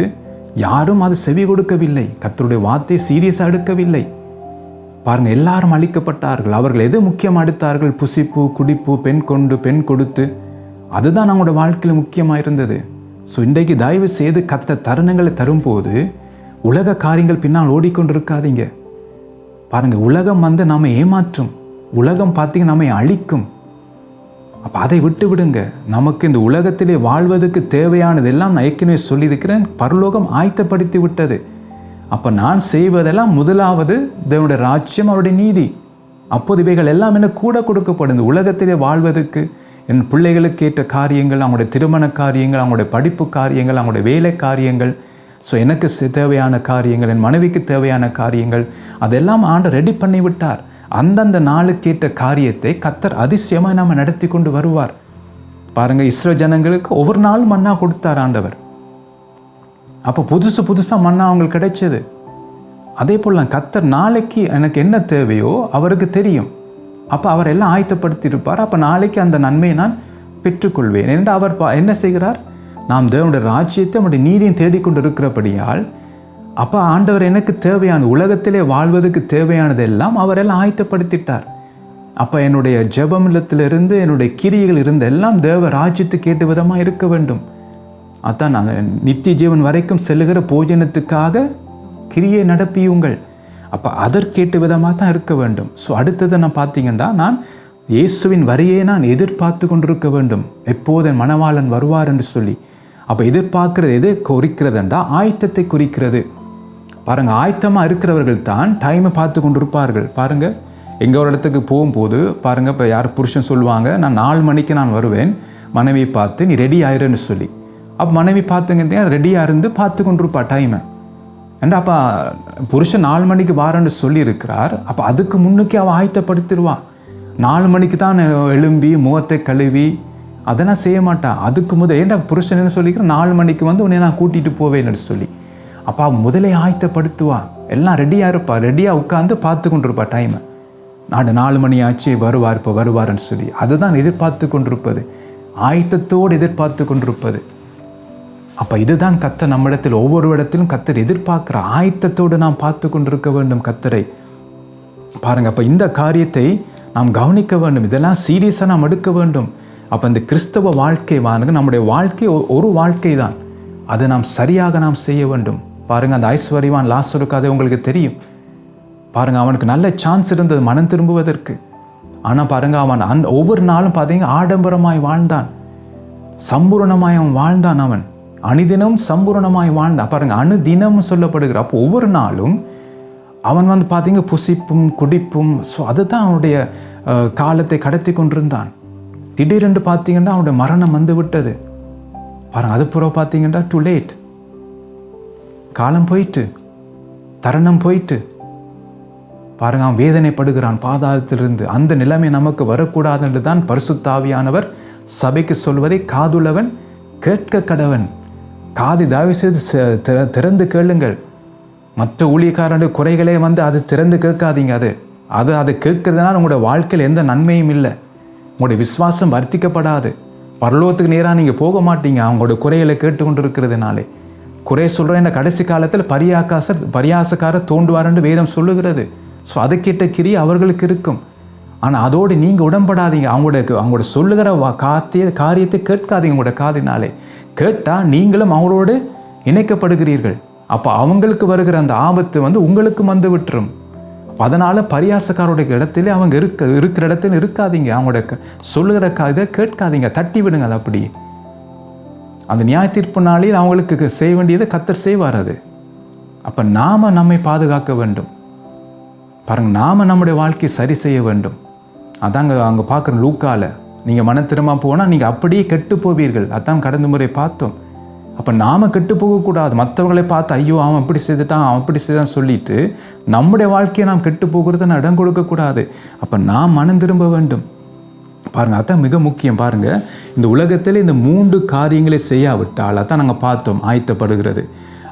யாரும் அது செவி கொடுக்கவில்லை. கத்தருடைய வார்த்தை சீரியஸாக எடுக்கவில்லை. பாருங்க எல்லாரும் அழிக்கப்பட்டார்கள். அவர்கள் எது முக்கியம் அடுத்தார்கள்? புசிப்பு குடிப்பு பெண் கொண்டு பெண் கொடுத்து. அதுதான் நம்மளோட வாழ்க்கையில் முக்கியமாக இருந்தது. ஸோ இன்றைக்கு தயவு செய்து கத்த தருணங்களை தரும்போது உலக காரியங்கள் பின்னால் ஓடிக்கொண்டிருக்காதீங்க. பாருங்க உலகம் வந்து நாம் ஏமாற்றும். உலகம் பார்த்திங்க நம்மை அழிக்கும். அப்போ அதை விட்டு விடுங்க. நமக்கு இந்த உலகத்திலே வாழ்வதற்கு தேவையானதெல்லாம் நான் ஏற்கனவே சொல்லியிருக்கிறேன். பரலோகம் ஆயத்தப்படுத்தி விட்டது. அப்போ நான் செய்வதெல்லாம் முதலாவது தேவனுடைய ராஜ்யம் அவருடைய நீதி. அப்போது இவைகள் எல்லாம் என்ன கூட கொடுக்கப்படும் இந்த உலகத்திலே வாழ்வதற்கு என் பிள்ளைகளுக்கு ஏற்ற காரியங்கள் அவங்களுடைய திருமண காரியங்கள் அவங்களுடைய படிப்பு காரியங்கள் அவங்களுடைய வேலை காரியங்கள் ஸோ எனக்கு தேவையான காரியங்கள் என் மனைவிக்கு தேவையான காரியங்கள் அதெல்லாம் ஆண்டு ரெடி பண்ணி விட்டார் அந்தந்த நாளுக்கேற்ற காரியத்தை கத்தர் அதிசயமாக நாம் நடத்தி கொண்டு வருவார். பாருங்கள் இஸ்ரோ ஜனங்களுக்கு ஒவ்வொரு நாளும் மன்னா கொடுத்தார் ஆண்டவர். அப்போ புதுசு புதுசாக மன்னா அவங்களுக்கு கிடைச்சது. அதே போல் நான் கத்தர் நாளைக்கு எனக்கு என்ன தேவையோ அவருக்கு தெரியும். அப்போ அவர் எல்லாம் ஆயத்தப்படுத்தியிருப்பார். அப்போ நாளைக்கு அந்த நன்மையை நான் பெற்றுக்கொள்வேன். என்று அவர் பா- என்ன செய்கிறார்? நாம் தேவனுடைய ராஜ்யத்தை நம்முடைய நீதியும் தேடிக்கொண்டு இருக்கிறபடியால் அப்போ ஆண்டவர் எனக்கு தேவையான உலகத்திலே வாழ்வதற்கு தேவையானதெல்லாம் அவரெல்லாம் ஆயத்தப்படுத்திட்டார். அப்போ என்னுடைய ஜெபமில்லத்திலிருந்து என்னுடைய கிரியைகள் இருந்த எல்லாம் தேவ ராஜ்யத்துக்கு ஏற்ற விதமாக இருக்க வேண்டும். அதான் நாங்கள் நித்திய ஜீவன் வரைக்கும் செல்லுகிற போஜனத்துக்காக கிரியை நடப்பியுங்கள். அப்போ அதற்கேட்டு விதமாக தான் இருக்க வேண்டும். ஸோ அடுத்தது நான் பார்த்தீங்கன்னா நான் இயேசுவின் வரியை நான் எதிர்பார்த்து கொண்டிருக்க வேண்டும். எப்போது என் மணவாளன் வருவார் என்று சொல்லி. அப்போ எதிர்பார்க்கிறது எது? குறிக்கிறதுண்டா? ஆயத்தத்தை குறிக்கிறது. பாருங்கள் ஆயத்தமாக இருக்கிறவர்கள் தான் டைமை பார்த்து கொண்டு இருப்பார்கள் எங்கள் ஒரு இடத்துக்கு போகும்போது பாருங்கள் இப்போ யார் புருஷன் சொல்லுவாங்க நான் நாலு மணிக்கு நான் வருவேன். மனைவியை பார்த்து நீ ரெடி ஆயிருன்னு சொல்லி. அப்போ மனைவி பார்த்துங்க ரெடியாக இருந்து பார்த்து கொண்டிருப்பா டைமை ஏண்டா அப்போ புருஷன் நாலு மணிக்கு வாரன்னு சொல்லியிருக்கிறார். அப்போ அதுக்கு முன்னுக்கே அவள் ஆயத்தப்படுத்திடுவா. நாலு மணிக்கு தான் எழும்பி முகத்தை கழுவி அதெல்லாம் செய்ய மாட்டான் அதுக்கு முதல் ஏண்டா புருஷன் என்ன சொல்லிக்கிறேன் நாலு மணிக்கு வந்து உன்னை நான் கூட்டிகிட்டு போவேன்னு சொல்லி. அப்போ முதலே ஆயத்தப்படுத்துவா. எல்லாம் ரெடியாக இருப்பா. ரெடியாக உட்காந்து பார்த்து கொண்டிருப்பா டைமை நாடு நாலு மணி ஆச்சு வருவார் இப்போ வருவார்ன்னு சொல்லி. அதுதான் எதிர்பார்த்து கொண்டிருப்பது ஆயத்தத்தோடு எதிர்பார்த்து கொண்டிருப்பது அப்போ இதுதான் கத்தர் நம்மிடத்தில் ஒவ்வொரு இடத்திலும் கத்தர் எதிர்பார்க்குற ஆயத்தத்தோடு நாம் பார்த்து கொண்டிருக்க வேண்டும் கத்தரை பாருங்கள் அப்போ இந்த காரியத்தை நாம் கவனிக்க வேண்டும். இதெல்லாம் சீரியஸாக நாம் எடுக்க வேண்டும். அப்போ இந்த கிறிஸ்தவ வாழ்க்கை வானுங்க நம்முடைய வாழ்க்கை ஒ- ஒரு வாழ்க்கை தான். அதை நாம் சரியாக நாம் செய்ய வேண்டும். பாருங்க அந்த ஐஸ்வர்யவான் லாஸ்டரு கதை உங்களுக்கு தெரியும். பாருங்கள் அவனுக்கு நல்ல சான்ஸ் இருந்தது மனம் திரும்புவதற்கு. ஆனால் பாருங்கள் அவன் அந் ஒவ்வொரு நாளும் பார்த்தீங்க ஆடம்பரமாய் வாழ்ந்தான். சம்பூர்ணமாய் அவன் வாழ்ந்தான் அவன். அணிதினம் சம்பூரணமாய் வாழ்ந்தான் பாருங்க அணுதினம் சொல்லப்படுகிற அப்போ ஒவ்வொரு நாளும் அவன் வந்து பார்த்தீங்க புசிப்பும் குடிப்பும் ஸோ அதுதான் அவனுடைய காலத்தை கடத்தி கொண்டிருந்தான். திடீரென்று பார்த்தீங்கன்னா அவனுடைய மரணம் வந்து விட்டது. பாருங்க அது புறம் பார்த்தீங்கன்னா டு லேட் காலம் போயிட்டு தருணம் போயிட்டு பாருங்க அவன் வேதனைப்படுகிறான் பாதாளத்திலிருந்து. அந்த நிலைமை நமக்கு வரக்கூடாது என்று தான் பரிசுத்தாவியானவர் சபைக்கு சொல்வதை காதுள்ளவன் கேட்க கடவன் காது தயவு செய்து திற- திறந்து கேளுங்கள். மற்ற ஊழியக்காரனுடைய குறைகளே வந்து அது திறந்து கேட்காதீங்க அது. அது அதை கேட்கறதுனால உங்களோட வாழ்க்கையில் எந்த நன்மையும் இல்லை. உங்களுடைய விசுவாசம் வர்த்திக்கப்படாது. பரலோகத்துக்கு நேராக நீங்கள் போக மாட்டீங்க. அவங்களோட குறைகளை கேட்டுக்கொண்டு இருக்கிறதுனாலே குறை சொல்கிறேன் கடைசி காலத்தில் பரியாக்காசர் பரியாசக்காரர் தோண்டுவார்னு வேதம் சொல்லுகிறது. ஸோ அதுக்கிட்ட கிரி அவர்களுக்கு இருக்கும். ஆனால் அதோடு நீங்கள் உடன்படாதீங்க. அவங்களோட அவங்களோட சொல்லுகிற வா காத்திய காரியத்தை கேட்காதீங்க உங்களோட காதினாலே. கேட்டால் நீங்களும் அவங்களோடு இணைக்கப்படுகிறீர்கள். அப்போ அவங்களுக்கு வருகிற அந்த ஆபத்து வந்து உங்களுக்கு வந்து விட்டுரும். அதனால் பரியாசக்காரோடைய இடத்துல அவங்க இருக்க இருக்கிற இடத்துல இருக்காதீங்க. அவங்களோட க- சொல்லுகிற இதை கேட்காதீங்க. தட்டி விடுங்க அது அப்படி. அந்த நியாய தீர்ப்பு நாளில் அவங்களுக்கு செய்ய வேண்டியதை கத்தர் செய்வார் அது. அப்போ நாம நம்மை பாதுகாக்க வேண்டும். பாருங்க நாம் நம்முடைய வாழ்க்கையை சரி செய்ய வேண்டும். அதாங்க அங்கே பார்க்குற லூக்காவில் நீங்கள் மன திரும்ப போனால் நீங்கள் அப்படியே கெட்டு போவீர்கள். அதான் கடந்த முறை பார்த்தோம். அப்போ நாம் கெட்டு போகக்கூடாது. மற்றவர்களை பார்த்து ஐயோ அவன் இப்படி செய்துட்டான் அவன் அப்படி செய்தான் சொல்லிட்டு நம்முடைய வாழ்க்கையை நாம் கெட்டு போகிறத நான் இடம் கொடுக்கக்கூடாது. அப்போ நாம் மனம் திரும்ப வேண்டும். பாருங்கள் அதான் மிக முக்கியம். பாருங்க இந்த உலகத்தில் இந்த மூன்று காரியங்களை செய்யாவிட்டால் அதான் நாங்கள் பார்த்தோம் ஆயத்தப்படுகிறது.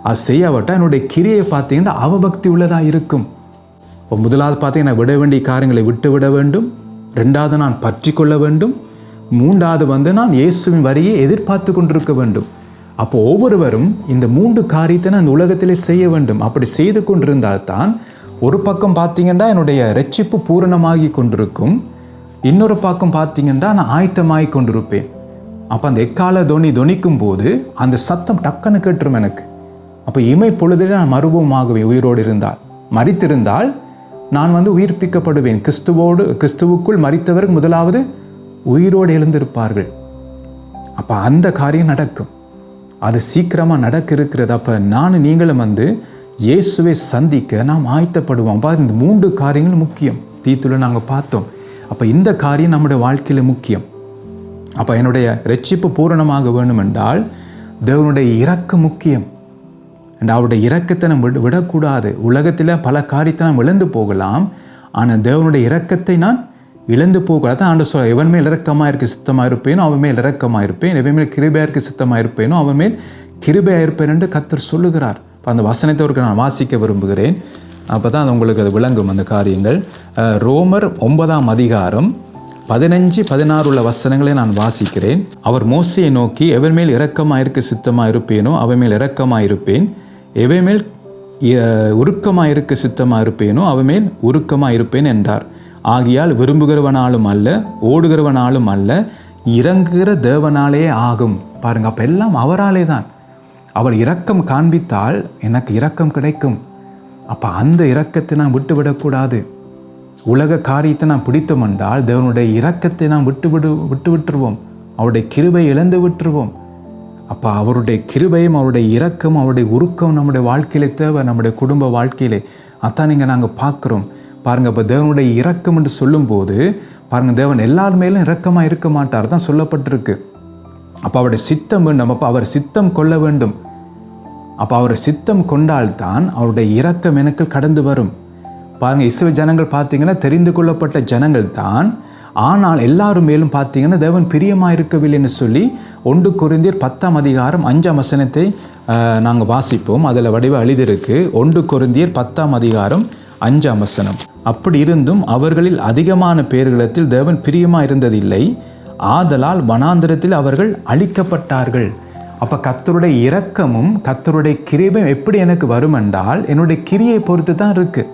அது செய்யாவிட்டால் என்னுடைய கிரியை பார்த்தீங்கன்னா அவபக்தி உள்ளதாக இருக்கும். இப்போ முதலாவது பார்த்தீங்கன்னா விட வேண்டிய காரியங்களை விட்டு விட வேண்டும். ரெண்டாவது நான் பற்றி கொள்ள வேண்டும். மூன்றாவது வந்து நான் இயேசுவின் வரியை எதிர்பார்த்து கொண்டிருக்க வேண்டும். அப்போ ஒவ்வொருவரும் இந்த மூன்று காரியத்தை நான் இந்த உலகத்திலே செய்ய வேண்டும். அப்படி செய்து கொண்டிருந்தால்தான் ஒரு பக்கம் பார்த்தீங்கன்னா என்னுடைய ரட்சிப்பு பூரணமாகி கொண்டிருக்கும். இன்னொரு பக்கம் பார்த்தீங்கன்னா நான் ஆயத்தமாகி கொண்டிருப்பேன். அப்போ அந்த எக்கால தொனி தொனிக்கும் போது அந்த சத்தம் டக்குன்னு கேட்டுரும் எனக்கு. அப்போ இமை பொழுதில் நான் மறுபமாகுவேன் உயிரோடு இருந்தால் மறித்திருந்தால் நான் வந்து உயிர்ப்பிக்கப்படுவேன். கிறிஸ்துவோடு கிறிஸ்துவுக்குள் மரித்தவர்கள் முதலாவது உயிரோடு எழுந்திருப்பார்கள். அப்போ அந்த காரியம் நடக்கும். அது சீக்கிரமாக நடக்க இருக்கிறது அப்போ நானும் நீங்களும் வந்து இயேசுவை சந்திக்க நாம் ஆயத்தப்படுவோம். அப்போ இந்த மூன்று காரியங்கள் முக்கியம். தீத்துல நாங்கள் பார்த்தோம். அப்போ இந்த காரியம் நம்முடைய வாழ்க்கையில் முக்கியம். அப்போ என்னுடைய ரட்சிப்பு பூரணமாக வேணும் என்றால் தேவனுடைய இறக்கு முக்கியம். அவருடைய இரக்கத்தை நம்ம விட விடக்கூடாது. உலகத்தில் பல காரியத்தை நாம் இழந்து போகலாம். ஆனால் தேவனுடைய இரக்கத்தை நான் இழந்து போகக்கூடாது ஆண்டு சொல்ல எவன் மேல் இறக்கமாக இருக்க சித்தமாக இருப்பேனோ அவன் மேல் இறக்கமாக இருப்பேன் எவன் மேல் கிருபையாக இருக்க சித்தமாக இருப்பேனோ அவன் மேல் கிருபையாக இருப்பேன் என்று கத்தர் சொல்லுகிறார். இப்போ அந்த வசனத்தை அவருக்கு நான் வாசிக்க விரும்புகிறேன். அப்போ தான் உங்களுக்கு அது விளங்கும் அந்த காரியங்கள். ரோமர் ஒன்பதாம் அதிகாரம் பதினஞ்சு பதினாறு உள்ள வசனங்களை நான் வாசிக்கிறேன். அவர் மோசையை நோக்கி எவன் மேல் இரக்கமாக இருக்க சித்தமாக இருப்பேனோ அவன் மேல் இரக்கமாக இருப்பேன் எவை மேல் உருக்கமாக இருக்க சித்தமாக இருப்பேனோ அவன் மேல் உருக்கமாக இருப்பேன் என்றார். ஆகியால் விரும்புகிறவனாலும் அல்ல ஓடுகிறவனாலும் அல்ல இறங்குகிற தேவனாலே ஆகும். பாருங்க அப்போ எல்லாம் அவராலே தான். அவள் இரக்கம் காண்பித்தால் எனக்கு இரக்கம் கிடைக்கும். அப்போ அந்த இரக்கத்தை நான் விட்டுவிடக்கூடாது. உலக காரியத்தை நான் பிடித்தோம் என்றால் தேவனுடைய இரக்கத்தை நாம் விட்டு விடு விட்டு விட்டுருவோம் அவருடைய கிருபை இழந்து விட்டுருவோம். அப்போ அவருடைய கிருபையும் அவருடைய இரக்கம் அவருடைய உருக்கம் நம்முடைய வாழ்க்கையிலே தேவை நம்முடைய குடும்ப வாழ்க்கையிலே. அதான் நீங்கள் நாங்கள் பார்க்குறோம். பாருங்கள் இப்போ தேவனுடைய இரக்கம் என்று சொல்லும்போது பாருங்கள் தேவன் எல்லார் மேலும் இரக்கமாக இருக்க மாட்டார். தான் சொல்லப்பட்டிருக்கு. அப்போ அவருடைய சித்தம் வேண்டும். அப்போ அவர் சித்தம் கொள்ள வேண்டும். அப்போ அவர் சித்தம் கொண்டால்தான் அவருடைய இரக்கம் எனக்கு கடந்து வரும். பாருங்கள் இஸ்ரவேல் ஜனங்கள் பார்த்தீங்கன்னா தெரிந்து கொள்ளப்பட்ட ஜனங்கள் தான் ஆனால் எல்லாரும் மேலும் பார்த்தீங்கன்னா தேவன் பிரியமாக இருக்கவில்லைன்னு சொல்லி ஒன்று கொரிந்தியர் பத்தாம் அதிகாரம் அஞ்சாம் வசனத்தை நாங்கள் வாசிப்போம். அதில் வடிவ அழுதிருக்கு ஒன்று கொரிந்தியர் பத்தாம் அதிகாரம் அஞ்சாம் வசனம். அப்படி இருந்தும் அவர்களில் அதிகமான பேர்களிடத்தில் தேவன் பிரியமாக இருந்ததில்லை. ஆதலால் வனாந்திரத்தில் அவர்கள் அழிக்கப்பட்டார்கள். அப்போ கத்தருடைய இரக்கமும் கத்தருடைய கிரியையும் எப்படி எனக்கு வரும் என்றால் என்னுடைய கிரியை பொறுத்து தான் இருக்குது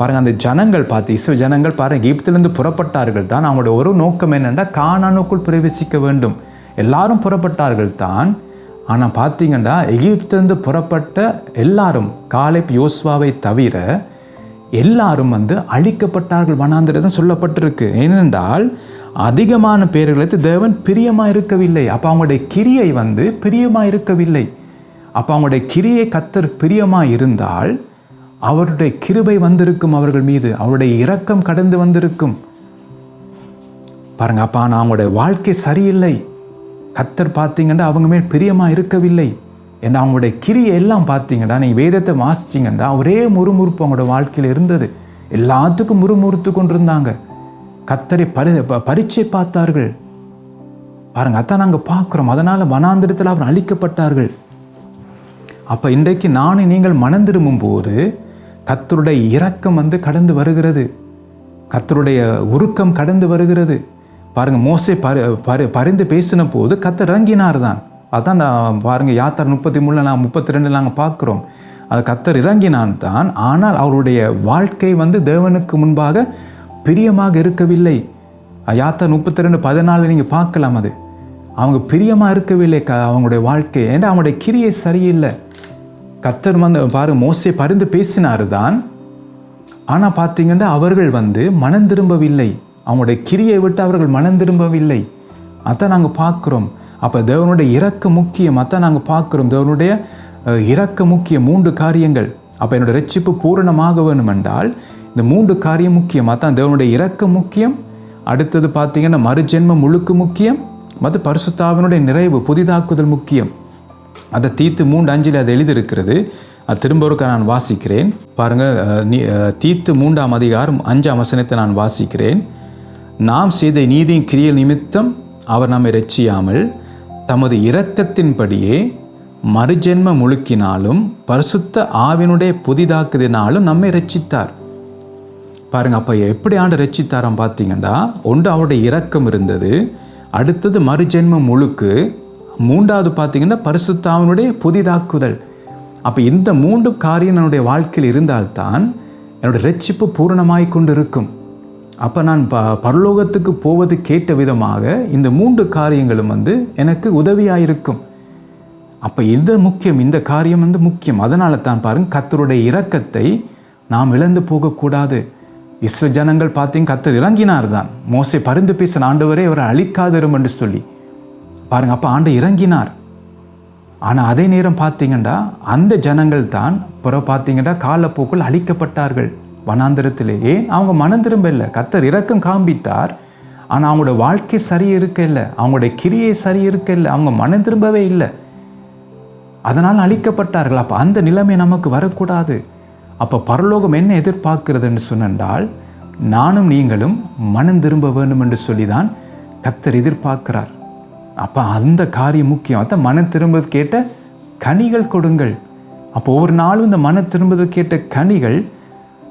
பாருங்க அந்த ஜனங்கள் பார்த்து இஸ்ரோ ஜனங்கள் பாருங்கள் எகிப்திலிருந்து புறப்பட்டார்கள் தான். அவங்களோட ஒரு நோக்கம் என்னென்னா காணானுக்குள் பிரவேசிக்க வேண்டும். எல்லாரும் புறப்பட்டார்கள் தான். ஆனால் பார்த்தீங்கன்னா எகிப்திலிருந்து புறப்பட்ட எல்லாரும் காலேப் யோஸ்வாவை தவிர எல்லாரும் வந்து அழிக்கப்பட்டார்கள். வனாந்திரதான் சொல்லப்பட்டிருக்கு. ஏனென்றால் அதிகமான பேர்களுக்கு தேவன் பிரியமாக இருக்கவில்லை அப்போ அவங்களுடைய கிரியை வந்து பிரியமாக இருக்கவில்லை அப்போ அவங்களுடைய கிரியை கத்தர் பிரியமாக இருந்தால் அவருடைய கிருபை வந்திருக்கும் அவர்கள் மீது அவருடைய இரக்கம் கடந்து வந்திருக்கும். பாருங்க அப்பா நான் அவங்களுடைய வாழ்க்கை சரியில்லை. கத்தர் பார்த்தீங்கன்னா அவங்க மேல் பிரியமா இருக்கவில்லை. ஏன்னா அவங்களுடைய கிரியை எல்லாம் பார்த்தீங்கன்னா நீங்கள் வேதத்தை வாசிச்சிங்கன்னா ஒரே முறுமுறுப்பு அவங்களோட வாழ்க்கையில் இருந்தது. எல்லாத்துக்கும் முறுமுறுத்து கொண்டிருந்தாங்க. கத்தரை பரி ப- பரீட்சை பார்த்தார்கள். பாருங்க அதான் நாங்கள் பார்க்குறோம். அதனால் வனாந்திரத்தில் அவர் அழிக்கப்பட்டார்கள். அப்போ இன்றைக்கு நானும் நீங்கள் மனம் திரும்பும் போது கத்தருடைய இரக்கம் வந்து கடந்து வருகிறது. கத்தருடைய உருக்கம் கடந்து வருகிறது. பாருங்கள் மோசை பரி பரி பரிந்து பேசின போது கத்தர் இறங்கினார் தான் அதான் நான் பாருங்கள் யாத்திரை முப்பத்தி மூணில் நான் முப்பத்தி ரெண்டு நாங்கள் பார்க்குறோம். அது கத்தர் இறங்கினான் தான் ஆனால் அவருடைய வாழ்க்கை வந்து தேவனுக்கு முன்பாக பிரியமாக இருக்கவில்லை. யாத்திரை முப்பத்தி ரெண்டு பதினாலு நீங்கள் பார்க்கலாம் அது. அவங்க பிரியமாக இருக்கவில்லை க அவங்களுடைய வாழ்க்கை. ஏன்னா அவங்களுடைய கிரியை சரியில்லை? கத்தர் வந்து பாரு மோசே பரிந்து பேசினார் தான் ஆனால் பார்த்தீங்கன்னா அவர்கள் வந்து மனம் திரும்பவில்லை. அவங்களுடைய கிரியை விட்டு அவர்கள் மனம் திரும்பவில்லை. அதான் நாங்கள் பார்க்குறோம் அப்போ தேவனுடைய இறக்க முக்கியம். அதான் நாங்கள் பார்க்குறோம் தேவனுடைய இறக்க முக்கிய மூன்று காரியங்கள். அப்போ என்னோட ரட்சிப்பு பூரணமாக வேணுமென்றால் இந்த மூன்று காரியம் முக்கியம். அதான் தேவனுடைய இறக்க முக்கியம். அடுத்தது பார்த்தீங்கன்னா மறுஜென்மம் முழுக்க முக்கியம். மற்ற பரிசுத்தாவினுடைய நிறைவு புதிதாக்குதல் முக்கியம். அதை தீத்து மூன்று அஞ்சில் அது எழுதியிருக்கிறது. அது திரும்ப ஒருக்க நான் வாசிக்கிறேன். பாருங்க நீ- தீத்து மூன்றாம் அதிகாரம் அஞ்சாம் வசனத்தை நான் வாசிக்கிறேன். நாம் செய்த நீதியின் கிரிய நிமித்தம் அவர் நம்மை ரட்சியாமல் தமது இரக்கத்தின்படியே மறுஜென்ம முழுக்கினாலும் பரிசுத்த ஆவினுடைய புதிதாக்குதினாலும் நம்மை ரட்சித்தார் பாருங்க அப்போ எப்படி ஆண்டு ரட்சித்தாராம் பார்த்தீங்கன்னா ஒன்று அவருடைய இரக்கம் இருந்தது அடுத்தது மறுஜென்ம முழுக்கு மூன்றாவது பார்த்தீங்கன்னா பரிசுத்தாவினுடைய புதிதாக்குதல். அப்போ இந்த மூன்று காரியம் என்னுடைய வாழ்க்கையில் இருந்தால்தான் என்னுடைய ரட்சிப்பு பூரணமாய் கொண்டு இருக்கும் அப்போ நான் ப பரலோகத்துக்கு போவது கேட்ட விதமாக இந்த மூன்று காரியங்களும் வந்து எனக்கு உதவியாக இருக்கும் அப்போ இந்த முக்கியம்? இந்த காரியம் வந்து முக்கியம். அதனால தான் பாருங்க கத்தருடைய இரக்கத்தை நாம் இழந்து போகக்கூடாது. இஸ்ர ஜனங்கள் பார்த்தீங்க கத்தர் இறங்கினார் தான் மோசை பரிந்து பேசின ஆண்டவரே அவரை அழிக்காதிரும் என்று சொல்லி. பாருங்க அப்போ ஆண்டு இறங்கினார். ஆனால் அதே நேரம் பார்த்தீங்கன்னா அந்த ஜனங்கள் தான் பிறகு பார்த்தீங்கன்னா காலப்போக்கில் அழிக்கப்பட்டார்கள். வனாந்திரத்திலே. ஏன்? அவங்க மனம் திரும்ப இல்லை கத்தர் இறக்கம் காண்பித்தார். ஆனால் அவங்களோட வாழ்க்கை சரி இருக்க இல்லை. அவங்களோட கிரியை சரி இருக்க இல்லை. அவங்க மனம் திரும்பவே இல்லை. அதனால் அழிக்கப்பட்டார்கள். அப்போ அந்த நிலைமை நமக்கு வரக்கூடாது. அப்போ பரலோகம் என்ன எதிர்பார்க்கிறதுன்னு சொன்னால் நானும் நீங்களும் மனம் திரும்ப வேண்டும் என்று சொல்லி தான் கத்தர் எதிர்பார்க்கிறார். அப்போ அந்த காரியம் முக்கியம். அதான் மன திரும்பது கேட்ட கனிகள் கொடுங்கள். அப்போ ஒவ்வொரு நாளும் இந்த மன திரும்பது கேட்ட கனிகள்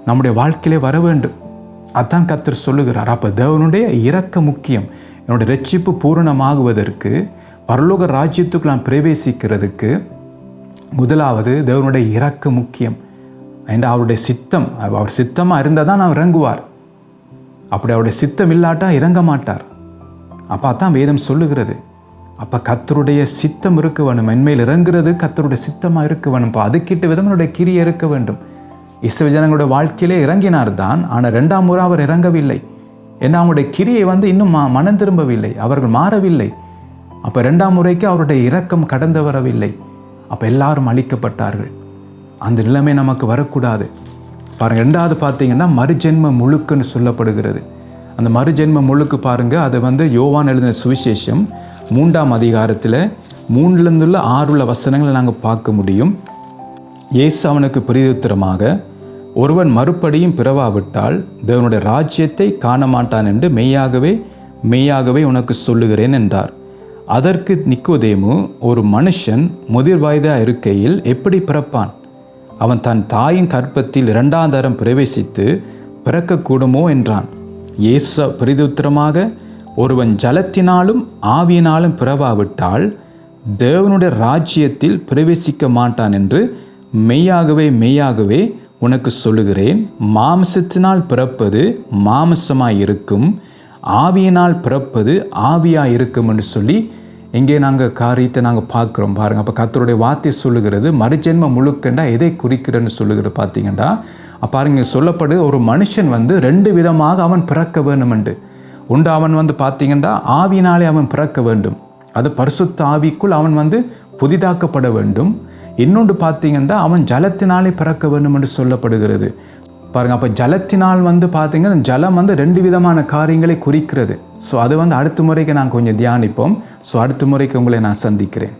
நம்முடைய வாழ்க்கையிலே வர வேண்டும். அதான் கத்தர் சொல்லுகிறார். அப்போ தேவனுடைய இறக்க முக்கியம். என்னுடைய ரட்சிப்பு பூரணமாகுவதற்கு பரலோக ராஜ்யத்துக்கு நான் பிரவேசிக்கிறதுக்கு முதலாவது தேவனுடைய இறக்க முக்கியம். அண்ட் அவருடைய சித்தம் அவர் சித்தமாக இருந்தால் தான் நான் இறங்குவார். அப்படி அவருடைய சித்தம் இல்லாட்டா இறங்க மாட்டார். அப்போ அதான் வேதம் சொல்லுகிறது. அப்போ கத்தருடைய சித்தம் இருக்க வேணும் மென்மையில் இறங்குறது கத்தருடைய சித்தமாக இருக்க வேணும் இப்போ அதுக்கிட்ட விதமனுடைய கிரியை இருக்க வேண்டும். இஸ்ரவேல் ஜனங்களுடைய வாழ்க்கையிலே இறங்கினார் தான் ஆனால் ரெண்டாம் முறை அவர் இறங்கவில்லை. ஏன்னா அவங்களுடைய கிரியை வந்து இன்னும் மனம் திரும்பவில்லை. அவர்கள் மாறவில்லை. அப்போ ரெண்டாம் முறைக்கு அவருடைய இரக்கம் கடந்து வரவில்லை. அப்போ எல்லாரும் அழிக்கப்பட்டார்கள். அந்த நிலைமை நமக்கு வரக்கூடாது. பாருங்கள் ரெண்டாவது பார்த்தீங்கன்னா மறுஜென்ம முழுக்குன்னு சொல்லப்படுகிறது. அந்த மறுஜென்ம முழுக்கு பாருங்கள் அது வந்து யோவான் எழுதின சுவிசேஷம். மூன்றாம் அதிகாரத்தில் மூன்றிலிருந்துள்ள ஆறுள்ள வசனங்களை நாங்கள் பார்க்க முடியும். இயேசு அவனுக்கு பிரதியுத்தரமாக ஒருவன் மறுபடியும் பிறவாவிட்டால் தேவனுடைய ராஜ்யத்தை காண மாட்டான் என்று மெய்யாகவே மெய்யாகவே உனக்கு சொல்லுகிறேன் என்றார். அதற்கு நிக்கோதேமு ஒரு மனுஷன் முதிர் வயதாக இருக்கையில் எப்படி பிறப்பான்? அவன் தன் தாயின் கற்பத்தில் இரண்டாம் தரம் பிரவேசித்து பிறக்கக்கூடுமோ என்றான். இயேசு பிரதியுத்தரமாக ஒருவன் ஜலத்தினாலும் ஆவியினாலும் பிறவாவிட்டால் தேவனுடைய ராஜ்யத்தில் பிரவேசிக்க மாட்டான் என்று மெய்யாகவே மெய்யாகவே உனக்கு சொல்லுகிறேன். மாம்சத்தினால் பிறப்பது மாம்சமாய் இருக்கும் ஆவியினால் பிறப்பது ஆவியாக இருக்கும் என்று சொல்லி இங்கே நாங்கள் காரியத்தை நாங்கள் பார்க்குறோம். பாருங்கள் அப்போ கத்தருடைய வார்த்தை சொல்லுகிறது மறுஜென்ம முழுக்கண்டா எதை குறிக்கிறன்னு சொல்லுகிறது பார்த்தீங்கன்னா பாருங்க சொல்லப்படு ஒரு மனுஷன் வந்து ரெண்டு விதமாக அவன் பிறக்க வேணுமென்று உண்டு அவன் வந்து பார்த்தீங்கன்னா ஆவினாலே அவன் பிறக்க வேண்டும். அது பரிசுத்த ஆவிக்குள் அவன் வந்து புதிதாக்கப்பட வேண்டும். இன்னொன்று பார்த்தீங்கன்னா அவன் ஜலத்தினாலே பிறக்க வேண்டும் என்று சொல்லப்படுகிறது. பாருங்க அப்போ ஜலத்தினால் வந்து பார்த்தீங்கன்னா ஜலம் வந்து ரெண்டு விதமான காரியங்களை குறிக்கிறது. ஸோ அது வந்து அடுத்த முறைக்கு நான் கொஞ்சம் தியானிப்போம். ஸோ அடுத்த முறைக்கு உங்களை நான் சந்திக்கிறேன்.